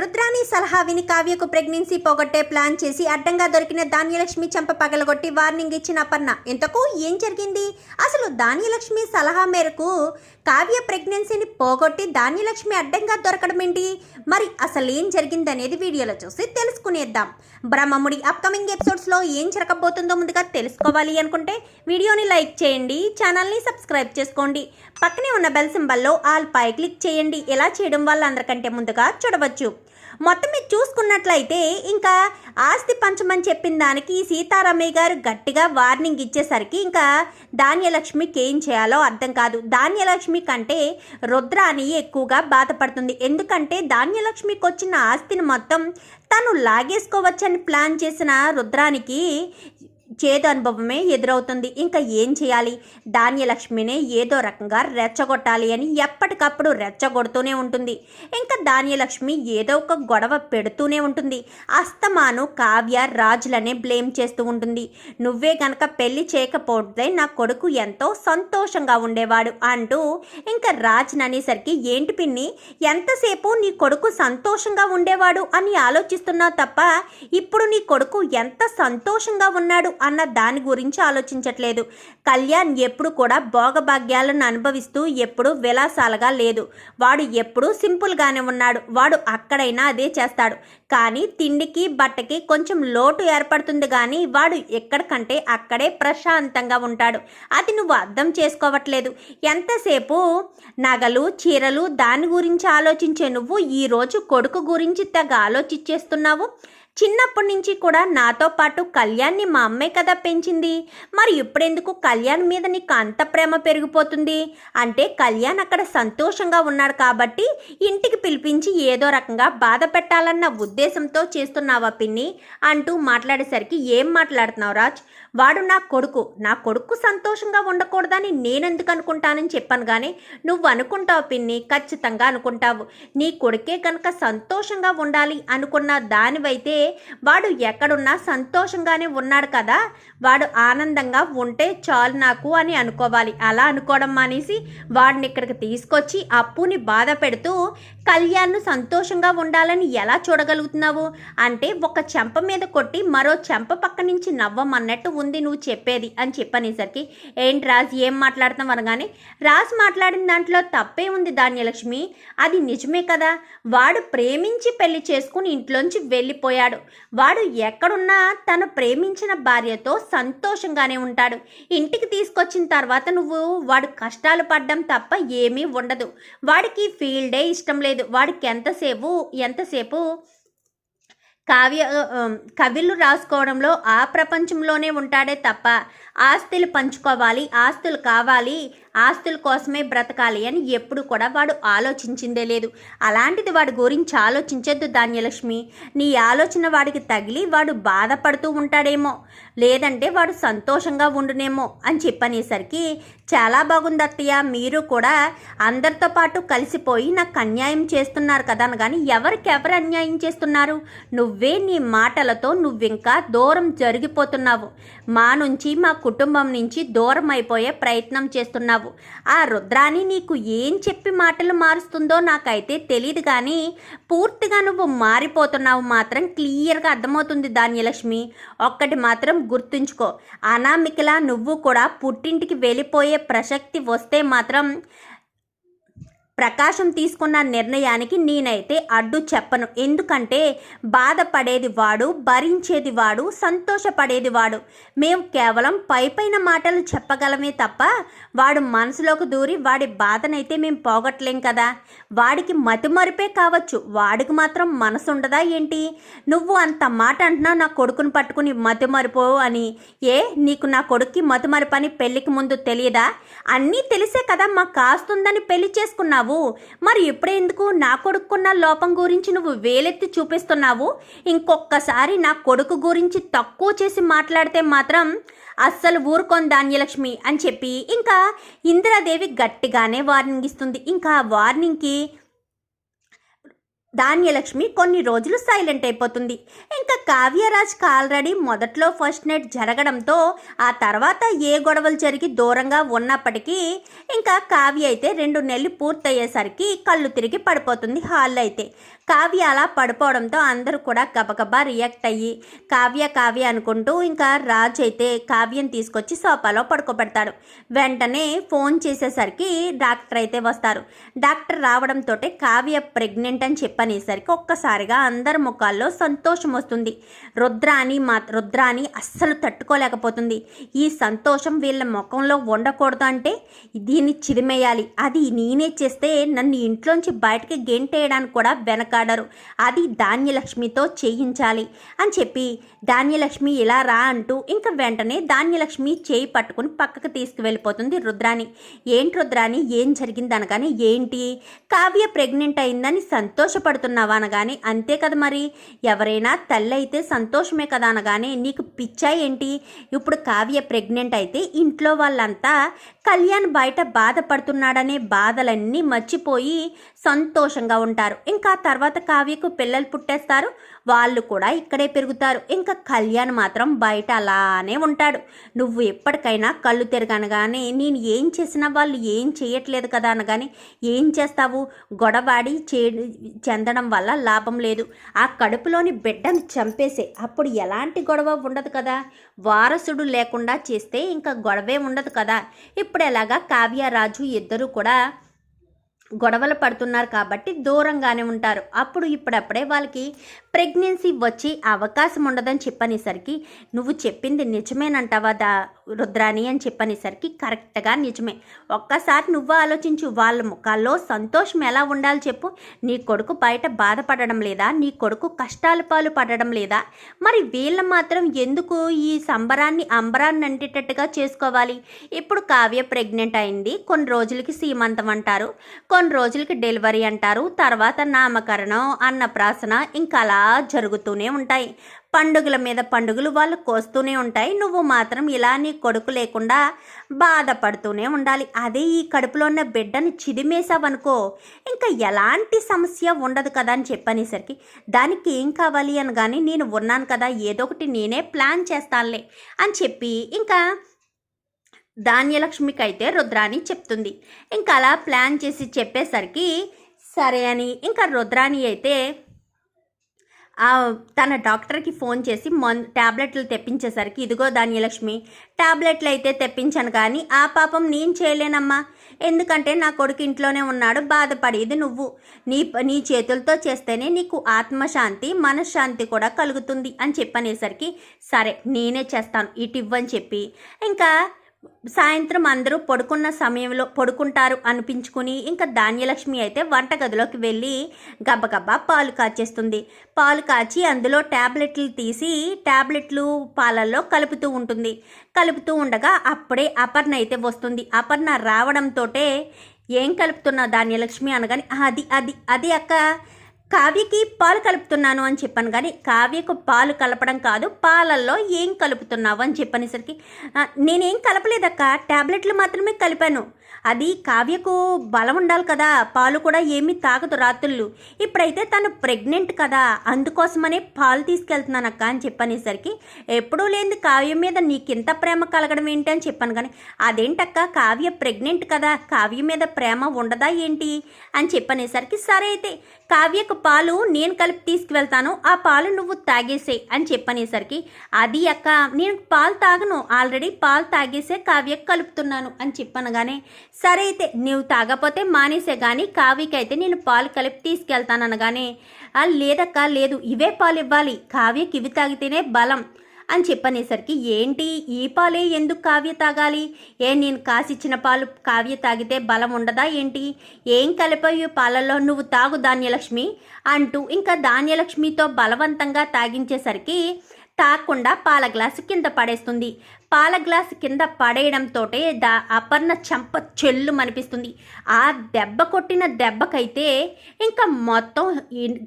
రుద్రాని సలహా విని కావ్యకు ప్రెగ్నెన్సీ పోగొట్టే ప్లాన్ చేసి అడ్డంగా దొరికిన ధాన్యలక్ష్మి చెంప పగలగొట్టి వార్నింగ్ ఇచ్చిన అపర్ణ. ఇంతకు ఏం జరిగింది? అసలు ధాన్యలక్ష్మి సలహా మేరకు కావ్య ప్రెగ్నెన్సీని పోగొట్టి ధాన్యలక్ష్మి అడ్డంగా దొరకడం ఏంటి? మరి అసలు ఏం జరిగిందనేది వీడియోలో చూసి తెలుసుకునేద్దాం. బ్రహ్మముడి అప్కమింగ్ ఎపిసోడ్స్లో ఏం జరగబోతుందో ముందుగా తెలుసుకోవాలి అనుకుంటే వీడియోని లైక్ చేయండి ఛానల్ని సబ్స్క్రైబ్ చేసుకోండి. పక్కనే ఉన్న బెల్ సింబల్లో ఆల్ పై క్లిక్ చేయండి. ఇలా చేయడం వల్ల అందరికంటే ముందుగా చూడవచ్చు. మొత్తం మీరు చూసుకున్నట్లయితే ఇంకా ఆస్తి పంచమని చెప్పిన దానికి సీతారామయ్య గారు గట్టిగా వార్నింగ్ ఇచ్చేసరికి ఇంకా ధాన్యలక్ష్మికి ఏం చేయాలో అర్థం కాదు. ధాన్యలక్ష్మి కంటే రుద్రాని ఎక్కువగా బాధపడుతుంది. ఎందుకంటే ధాన్యలక్ష్మికి వచ్చిన ఆస్తిని మొత్తం తను లాగేసుకోవచ్చని ప్లాన్ చేసిన రుద్రానికి చేదు అనుభవమే ఎదురవుతుంది. ఇంకా ఏం చేయాలి? ధాన్యలక్ష్మిని ఏదో రకంగా రెచ్చగొట్టాలి అని ఎప్పటికప్పుడు రెచ్చగొడుతూనే ఉంటుంది. ఇంకా ధాన్యలక్ష్మి ఏదో ఒక గొడవ పెడుతూనే ఉంటుంది. అస్తమాను కావ్య రాజులనే బ్లేమ్ చేస్తూ ఉంటుంది. నువ్వే గనక పెళ్ళి చేయకపోతే నా కొడుకు ఎంతో సంతోషంగా ఉండేవాడు అంటూ ఇంకా రాజుని అనేసరికి ఏంటి పిన్ని ఎంతసేపు నీ కొడుకు సంతోషంగా ఉండేవాడు? అని ఆలోచిస్తున్నావు తప్ప ఇప్పుడు నీ కొడుకు ఎంత సంతోషంగా ఉన్నాడు అన్న దాని గురించి ఆలోచించట్లేదు. కళ్యాణ్ ఎప్పుడు కూడా భోగభాగ్యాలను అనుభవిస్తూ ఎప్పుడు విలాసాలుగా లేదు. వాడు ఎప్పుడు సింపుల్గానే ఉన్నాడు. వాడు అక్కడైనా అదే చేస్తాడు. కానీ తిండికి బట్టకి కొంచెం లోటు ఏర్పడుతుంది కానీ వాడు ఎక్కడికంటే అక్కడే ప్రశాంతంగా ఉంటాడు. అది నువ్వు అర్థం చేసుకోవట్లేదు. ఎంతసేపు నగలు చీరలు దాని గురించి ఆలోచించే నువ్వు? ఈరోజు కొడుకు గురించి తెగ ఆలోచించేస్తున్నావు చిన్నప్పటి నుంచి కూడా నాతో పాటు కళ్యాణ్ని మా అమ్మే కదా పెంచింది. మరి ఇప్పుడెందుకు కళ్యాణ్ మీద నీకు అంత ప్రేమ పెరిగిపోతుంది? అంటే కళ్యాణ్ అక్కడ సంతోషంగా ఉన్నాడు కాబట్టి ఇంటికి పిలిపించి ఏదో రకంగా బాధ పెట్టాలన్న ఉద్దేశంతో చేస్తున్నావా పిన్ని? అంటూ మాట్లాడేసరికి ఏం మాట్లాడుతున్నావు రాజ్? వాడు నా కొడుకు. నా కొడుకు సంతోషంగా ఉండకూడదని నేనెందుకు అనుకుంటానని చెప్పాను కానీ నువ్వు అనుకుంటావు పిన్ని ఖచ్చితంగా అనుకుంటావు. నీ కొడుకే కనుక సంతోషంగా ఉండాలి అనుకున్న దానివైతే వాడు ఎక్కడున్నా సంతోషంగానే ఉన్నాడు కదా. వాడు ఆనందంగా ఉంటే చాలు నాకు అని అనుకోవాలి. అలా అనుకోవడం మానేసి వాడిని ఇక్కడికి తీసుకొచ్చి అప్పుని బాధ పెడుతూ కళ్యాణ్ను సంతోషంగా ఉండాలని ఎలా చూడగలుగుతున్నావు? అంటే ఒక చెంప మీద కొట్టి మరో చెంప పక్క నుంచి నవ్వమన్నట్టు ఉంది నువ్వు చెప్పేది అని చెప్పనేసరికి ఏంటి రాజ్ ఏం మాట్లాడతాం అనగానే రాజ్ మాట్లాడిన దాంట్లో తప్పే ఉంది ధాన్యలక్ష్మి. అది నిజమే కదా. వాడు ప్రేమించి పెళ్ళి చేసుకుని ఇంట్లోంచి వెళ్ళిపోయాడు. వాడు ఎక్కడున్నా తను ప్రేమించిన భార్యతో సంతోషంగానే ఉంటాడు. ఇంటికి తీసుకొచ్చిన తర్వాత నువ్వు వాడు కష్టాలు పడ్డం తప్ప ఏమీ ఉండదు. వాడికి ఫీల్డే ఇష్టం లేదు. వాడికి ఎంతసేపు ఎంతసేపు కావ్య కవిలు రాసుకోవడంలో ఆ ప్రపంచంలోనే ఉంటాడే తప్ప ఆస్తులు పంచుకోవాలి ఆస్తులు కావాలి ఆస్తుల కోసమే బ్రతకాలి అని ఎప్పుడు కూడా వాడు ఆలోచించిందే లేదు. అలాంటిది వాడి గురించి ఆలోచించొద్దు ధాన్యలక్ష్మి. నీ ఆలోచన వాడికి తగిలి వాడు బాధపడుతూ ఉంటాడేమో. లేదంటే వాడు సంతోషంగా ఉండునేమో అని చెప్పనేసరికి చాలా బాగుంది అత్తయ్య మీరు కూడా అందరితో పాటు కలిసిపోయి నాకు అన్యాయం చేస్తున్నారు కదా అని కానీ ఎవరికెవరు అన్యాయం చేస్తున్నారు? నువ్వే నీ మాటలతో నువ్వింకా దూరం జరిగిపోతున్నావు. మా నుంచి మా కుటుంబం నుంచి దూరం అయిపోయే ప్రయత్నం చేస్తున్నావు. ఆ రుద్రాని నీకు ఏం చెప్పి మాటలు మారుస్తుందో నాకైతే తెలియదు కానీ పూర్తిగా నువ్వు మారిపోతున్నావు మాత్రం క్లియర్గా అర్థమవుతుంది ధాన్యలక్ష్మి. ఒక్కటి మాత్రం గుర్తుంచుకో. అనామికలా నువ్వు కూడా పుట్టింటికి వెళ్ళిపోయే ప్రసక్తి వస్తే మాత్రం ప్రకాశం తీసుకున్న నిర్ణయానికి నేనైతే అడ్డు చెప్పను. ఎందుకంటే బాధపడేది వాడు భరించేది వాడు సంతోషపడేది వాడు. మేము కేవలం పై పైన మాటలు చెప్పగలమే తప్ప వాడు మనసులోకి దూరి వాడి బాధనైతే మేము పోగొట్టలేం కదా. వాడికి మతిమరిపే కావచ్చు. వాడికి మాత్రం మనసు ఉండదా ఏంటి? నువ్వు అంత మాట అంటున్నా నా కొడుకుని పట్టుకుని మతిమరిపో అని. ఏ నీకు నా కొడుక్కి మతిమరిపని పెళ్ళికి ముందు తెలియదా అన్నీ తెలిసే కదా మా కాస్తుందని పెళ్ళి చేసుకున్నావు. మరి ఇప్పుడెందుకు నా కొడుకున్న లోపం గురించి నువ్వు వేలెత్తి చూపిస్తున్నావు? ఇంకొక్కసారి నా కొడుకు గురించి తక్కువ చేసి మాట్లాడితే మాత్రం అస్సలు ఊరుకొని ధాన్యలక్ష్మి అని చెప్పి ఇంకా ఇందిరాదేవి గట్టిగానే వార్నింగ్ ఇస్తుంది. ఇంకా ఆ వార్నింగ్కి ధాన్యలక్ష్మి కొన్ని రోజులు సైలెంట్ అయిపోతుంది. ఇంకా కావ్యరాజ్కి ఆల్రెడీ మొదట్లో ఫస్ట్ నైట్ జరగడంతో ఆ తర్వాత ఏ గొడవలు జరిగి దూరంగా ఉన్నప్పటికీ ఇంకా కావ్య అయితే రెండు నెలలు పూర్తయ్యేసరికి కళ్ళు తిరిగి పడిపోతుంది హాల్ అయితే. కావ్య అలా పడిపోవడంతో అందరూ కూడా గబగబా రియాక్ట్ అయ్యి కావ్య కావ్య అనుకుంటూ ఇంకా రాజు అయితే కావ్యం తీసుకొచ్చి సోఫాలో పడుకోబెడతాడు. వెంటనే ఫోన్ చేసేసరికి డాక్టర్ అయితే వస్తారు. డాక్టర్ రావడంతో కావ్య ప్రెగ్నెంట్ అని చెప్పనేసరికి ఒక్కసారిగా అందరి ముఖాల్లో సంతోషం వస్తుంది. రుద్రాని మా రుద్రాని అస్సలు తట్టుకోలేకపోతుంది. ఈ సంతోషం వీళ్ళ ముఖంలో ఉండకూడదు అంటే దీన్ని చిరిమేయాలి. అది నేనే చేస్తే నన్ను ఇంట్లోంచి బయటకి గెంటేయడానికి కూడా వెనకాడరు అది ధాన్యలక్ష్మితో చేయించాలి అని చెప్పి ధాన్యలక్ష్మి ఇలా రా అంటూ ఇంకా వెంటనే ధాన్యలక్ష్మి చేయి పట్టుకుని పక్కకు తీసుకువెళ్ళిపోతుంది రుద్రాని ఏంటి రుద్రాని ఏం జరిగింది అనగానే ఏంటి? కావ్య ప్రెగ్నెంట్ అయిందని సంతోషపడుతున్నావా అనగానే అంతే కదా మరి. ఎవరైనా తల్లి అయితే సంతోషమే కదా అనగానే నీకు పిచ్చా ఏంటి? ఇప్పుడు కావ్య ప్రెగ్నెంట్ అయితే ఇంట్లో వాళ్ళంతా కళ్యాణ్ బయట బాధపడుతున్నాడనే బాధలన్నీ మర్చిపోయి సంతోషంగా ఉంటారు. ఇంకా తర్వాత తర్వాత కావ్యకు పిల్లలు పుట్టేస్తారు. వాళ్ళు కూడా ఇక్కడే పెరుగుతారు. ఇంకా కళ్యాణ్ మాత్రం బయట అలానే ఉంటాడు. నువ్వు ఎప్పటికైనా కళ్ళు తిరగనగానే నేను ఏం చేసినా వాళ్ళు ఏం చేయట్లేదు కదా అనగానే ఏం చేస్తావు? గొడవాడి చే చెందడం వల్ల లాభం లేదు. ఆ కడుపులోని బిడ్డను చంపేసే అప్పుడు ఎలాంటి గొడవ ఉండదు కదా. వారసుడు లేకుండా చేస్తే ఇంకా గొడవే ఉండదు కదా. ఇప్పుడు ఎలాగా కావ్యరాజు ఇద్దరు కూడా గొడవలు పడుతున్నారు కాబట్టి దూరంగానే ఉంటారు. అప్పుడు ఇప్పుడప్పుడే వాళ్ళకి ప్రెగ్నెన్సీ వచ్చే అవకాశం ఉండదని చెప్పనేసరికి నువ్వు చెప్పింది నిజమేనంటావా దా రుద్రాని అని చెప్పనేసరికి కరెక్ట్గా నిజమే. ఒక్కసారి నువ్వు ఆలోచించు వాళ్ళ ముఖాల్లో సంతోషం ఎలా ఉండాలి చెప్పు. నీ కొడుకు బయట బాధపడడం లేదా నీ కొడుకు కష్టాల పాలు పడడం లేదా మరి వీళ్ళ మాత్రం ఎందుకు ఈ సంబరాన్ని అంబరాన్ని అంటేటట్టుగా చేసుకోవాలి? ఇప్పుడు కావ్య ప్రెగ్నెంట్ అయింది కొన్ని రోజులకి సీమంతం అంటారు. కొన్ని రోజులకి డెలివరీ అంటారు తర్వాత నామకరణం అన్నప్రాసన ఇంకా అలా జరుగుతూనే ఉంటాయి. పండుగల మీద పండుగలు వాళ్ళు కోస్తూనే ఉంటాయి. నువ్వు మాత్రం ఇలా నీ కొడుకు లేకుండా బాధపడుతూనే ఉండాలి. అదే ఈ కడుపులో ఉన్న బిడ్డని చిదిమేసావనుకో ఇంకా ఎలాంటి సమస్య ఉండదు కదా అని చెప్పనేసరికి దానికి ఏం కావాలి అనగానే నేను ఉన్నాను కదా ఏదో ఒకటి నేనే ప్లాన్ చేస్తానులే అని చెప్పి ఇంకా ధాన్యలక్ష్మికైతే రుద్రాణి చెప్తుంది. ఇంకా అలా ప్లాన్ చేసి చెప్పేసరికి సరే అని ఇంకా రుద్రాణి అయితే తన డాక్టర్కి ఫోన్ చేసి మన్ ట్యాబ్లెట్లు తెప్పించేసరికి ఇదిగో ధాన్యలక్ష్మి ట్యాబ్లెట్లు అయితే తెప్పించాను కానీ ఆ పాపం నేను చేయలేనమ్మా. ఎందుకంటే నా కొడుకు ఇంట్లోనే ఉన్నాడు బాధపడేది నువ్వు. నీ నీ చేతులతో చేస్తేనే నీకు ఆత్మశాంతి మనశ్శాంతి కూడా కలుగుతుంది అని చెప్పనేసరికి సరే నేనే చేస్తాను ఇటు ఇవ్వని చెప్పి. ఇంకా సాయంత్రం అందరూ పడుకున్న సమయంలో పడుకుంటారు అనిపించుకుని ఇంకా ధాన్యలక్ష్మి అయితే వంటగదిలోకి వెళ్ళి గబగబా పాలు కాచేస్తుంది. పాలు కాచి అందులో ట్యాబ్లెట్లు తీసి ట్యాబ్లెట్లు పాలల్లో కలుపుతూ ఉంటుంది. కలుపుతూ ఉండగా అప్పుడే అపర్ణ అయితే వస్తుంది. అపర్ణ రావడంతో ఏం కలుపుతున్నా ధాన్యలక్ష్మి? అనగాని అది అది అది అక్క కావ్యకి పాలు కలుపుతున్నాను అని చెప్పాను కానీ కావ్యకు పాలు కలపడం కాదు పాలల్లో ఏం కలుపుతున్నావు అని చెప్పనేసరికి నేనేం కలపలేదక్క ట్యాబ్లెట్లు మాత్రమే కలిపాను. అది కావ్యకు బలం ఉండాలి కదా పాలు కూడా ఏమీ తాగదు రాత్రుళ్ళు ఇప్పుడైతే తను ప్రెగ్నెంట్ కదా అందుకోసమనే పాలు తీసుకెళ్తున్నానక్క అని చెప్పనేసరికి ఎప్పుడూ లేని కావ్యం మీద నీకింత ప్రేమ కలగడం ఏంటి? అని చెప్పాను కానీ అదేంటక్క కావ్య ప్రెగ్నెంట్ కదా కావ్య మీద ప్రేమ ఉండదా ఏంటి? అని చెప్పనేసరికి సరే అయితే కావ్యకు పాలు నేను కలిపి తీసుకువెళ్తాను ఆ పాలు నువ్వు తాగేసే అని చెప్పనేసరికి అది అక్క నేను పాలు తాగను ఆల్రెడీ పాలు తాగేసే కావ్యకు కలుపుతున్నాను అని చెప్పనగానే సరే అయితే నువ్వు తాగపోతే మానేసే కానీ కావ్యకైతే నేను పాలు కలిపి తీసుకెళ్తాను అనగానే లేదక్క లేదు ఇవే పాలు ఇవ్వాలి కావ్యకి ఇవి తాగితేనే బలం. అని చెప్పనేసరికి ఏంటి? ఈ పాలే ఎందుకు కావ్య తాగాలి? ఏ నేను కాసిచ్చిన పాలు కావ్య తాగితే బలం ఉండదా ఏంటి? ఏం కలిపాయి పాలల్లో? నువ్వు తాగు ధాన్యలక్ష్మి అంటూ ఇంకా ధాన్యలక్ష్మితో బలవంతంగా తాగించేసరికి తాకుండా పాల గ్లాసు కింద పడేస్తుంది. పాల గ్లాసు కింద పడేయడంతో దా అపర్ణ చంప చెల్లు అనిపిస్తుంది ఆ దెబ్బ కొట్టిన దెబ్బకైతే ఇంకా మొత్తం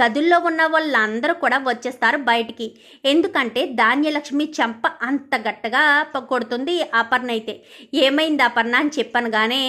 గదుల్లో ఉన్న వాళ్ళందరూ కూడా వచ్చేస్తారు బయటికి. ఎందుకంటే ధాన్యలక్ష్మి చంప అంత గట్టగా కొడుతుంది అపర్ణ అయితే. ఏమైంది అపర్ణ అని చెప్పనగానే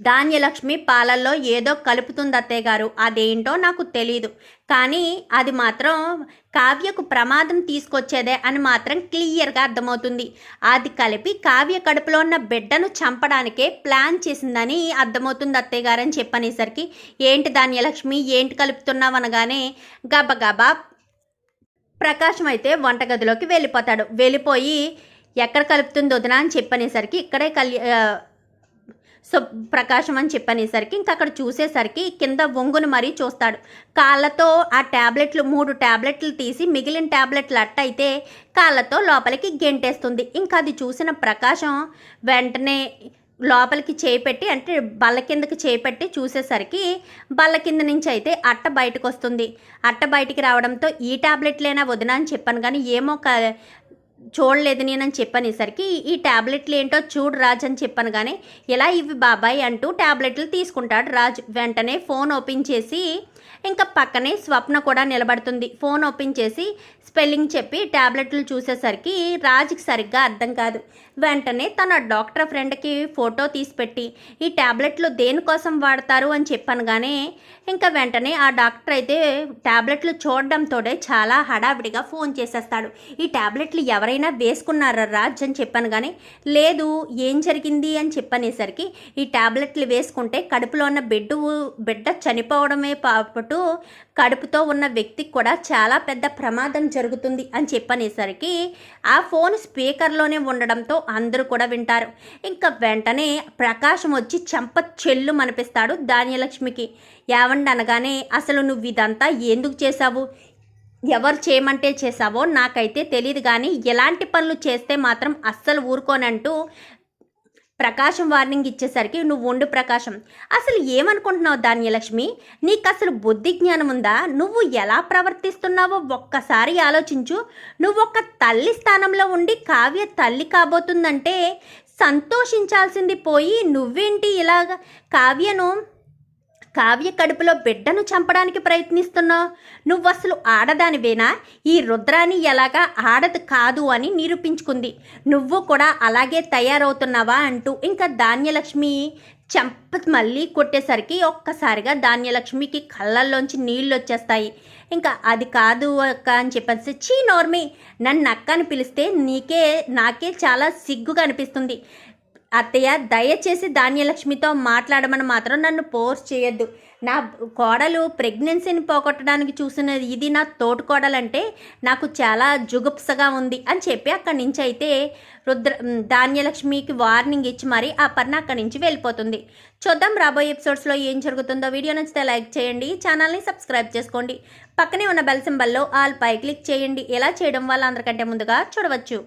ధాన్యలక్ష్మి పాలల్లో ఏదో కలుపుతుంది అత్తయ్య గారు అదేంటో నాకు తెలీదు. కానీ అది మాత్రం కావ్యకు ప్రమాదం తీసుకొచ్చేదే అని మాత్రం క్లియర్గా అర్థమవుతుంది. అది కలిపి కావ్య కడుపులో ఉన్న బిడ్డను చంపడానికే ప్లాన్ చేసిందని అర్థమవుతుంది అత్తయ్య గారు అని చెప్పనేసరికి ఏంటి ధాన్యలక్ష్మి ఏంటి కలుపుతున్నావు అనగానే గబగబా ప్రకాశం అయితే వంటగదిలోకి వెళ్ళిపోతాడు. వెళ్ళిపోయి ఎక్కడ కలుపుతుంది వదినా అని చెప్పనేసరికి ఇక్కడే కలి సో ప్రకాశం అని చెప్పనేసరికి ఇంకా అక్కడ చూసేసరికి కింద వంగును మరీ చూస్తాడు. కాళ్ళతో ఆ ట్యాబ్లెట్లు మూడు ట్యాబ్లెట్లు తీసి మిగిలిన ట్యాబ్లెట్లు అట్ట అయితే కాళ్ళతో లోపలికి గెంటేస్తుంది. ఇంకా అది చూసిన ప్రకాశం వెంటనే లోపలికి చేపెట్టి అంటే బల్ల కిందకి చేపెట్టి చూసేసరికి బల్ల కింద నుంచి అయితే అట్ట బయటకు వస్తుంది అట్ట బయటికి రావడంతో ఈ ట్యాబ్లెట్లేనా వదినా అని చెప్పాను కానీ ఏమో చూడలేదు నేనని చెప్పనేసరికి ఈ ట్యాబ్లెట్లు ఏంటో చూడు రాజ్ అని చెప్పాను కానీ ఇలా ఇవి బాబాయ్ అంటూ ట్యాబ్లెట్లు తీసుకుంటాడు రాజ్. వెంటనే ఫోన్ ఓపెన్ చేసి ఇంకా పక్కనే స్వప్న కూడా నిలబడుతుంది. ఫోన్ ఓపెన్ చేసి స్పెల్లింగ్ చెప్పి ట్యాబ్లెట్లు చూసేసరికి రాజుకి సరిగ్గా అర్థం కాదు. వెంటనే తన డాక్టర్ ఫ్రెండ్కి ఫోటో తీసిపెట్టి ఈ ట్యాబ్లెట్లు దేనికోసం వాడతారు? అని చెప్పాను కానీ ఇంకా వెంటనే ఆ డాక్టర్ అయితే ట్యాబ్లెట్లు చూడడంతోనే చాలా హడావిడిగా ఫోన్ చేసేస్తాడు. ఈ ట్యాబ్లెట్లు ఎవరైనా వేసుకున్నారా రాజ్? అని చెప్పాను కానీ లేదు ఏం జరిగింది? అని చెప్పనేసరికి ఈ ట్యాబ్లెట్లు వేసుకుంటే కడుపులో ఉన్న బిడ్డ బిడ్డ చనిపోవడమే పాటు కడుపుతో ఉన్న వ్యక్తికి కూడా చాలా పెద్ద ప్రమాదం జరుగుతుంది అని చెప్పనేసరికి ఆ ఫోన్ స్పీకర్లోనే ఉండడంతో అందరూ కూడా వింటారు. ఇంకా వెంటనే ప్రకాశం వచ్చి చెంప చెల్లు మనిపిస్తాడు ధాన్యలక్ష్మికి. ఏమండి అనగానే అసలు నువ్వు ఇదంతా ఎందుకు చేశావు? ఎవరు చేయమంటే చేసావో నాకైతే తెలియదు కానీ ఎలాంటి పనులు చేస్తే మాత్రం అస్సలు ఊరుకోనంటూ ప్రకాశం వార్నింగ్ ఇచ్చేసరికి నువ్వు ఉండు ప్రకాశం. అసలు ఏమనుకుంటున్నావు ధాన్యలక్ష్మి? నీకు అసలు బుద్ధి జ్ఞానం ఉందా? నువ్వు ఎలా ప్రవర్తిస్తున్నావో ఒక్కసారి ఆలోచించు. నువ్వు ఒక తల్లి స్థానంలో ఉండి కావ్య తల్లి కాబోతుందంటే సంతోషించాల్సింది పోయి నువ్వేంటి ఇలాగ? కావ్యను కావ్య కడుపులో బిడ్డను చంపడానికి ప్రయత్నిస్తున్నావు నువ్వు అసలు ఆడదానివేనా? ఈ రుద్రాని ఎలాగా ఆడదు కాదు అని నిరూపించుకుంది. నువ్వు కూడా అలాగే తయారవుతున్నావా అంటూ ఇంకా ధాన్యలక్ష్మి చెంప మళ్ళీ కొట్టేసరికి ఒక్కసారిగా ధాన్యలక్ష్మికి కళ్ళల్లోంచి నీళ్ళు వచ్చేస్తాయి ఇంకా అది కాదు అక్క అని చెప్పేసి చీ నోర్మి నన్ను అక్క అని పిలిస్తే నీకే నాకే చాలా సిగ్గుగా అనిపిస్తుంది. అత్తయ్య దయచేసి ధాన్యలక్ష్మితో మాట్లాడమని మాత్రం నన్ను ఫోర్స్ చేయొద్దు. నా కోడలు ప్రెగ్నెన్సీని పోగొట్టడానికి చూసిన ఇది నా తోటి కోడలంటే నాకు చాలా జుగుప్సగా ఉంది అని చెప్పి అక్కడి నుంచి అయితే రుద్ర ధాన్యలక్ష్మికి వార్నింగ్ ఇచ్చి మరి ఆ పర్ణ అక్కడి నుంచి వెళ్ళిపోతుంది. చూద్దాం రాబోయే ఎపిసోడ్స్లో ఏం జరుగుతుందో. వీడియో నచ్చితే లైక్ చేయండి ఛానల్ని సబ్స్క్రైబ్ చేసుకోండి. పక్కనే ఉన్న బెల్ సింబల్లో ఆల్ పై క్లిక్ చేయండి. ఎలా చేయడం వల్ల అందరికంటే ముందుగా చూడవచ్చు.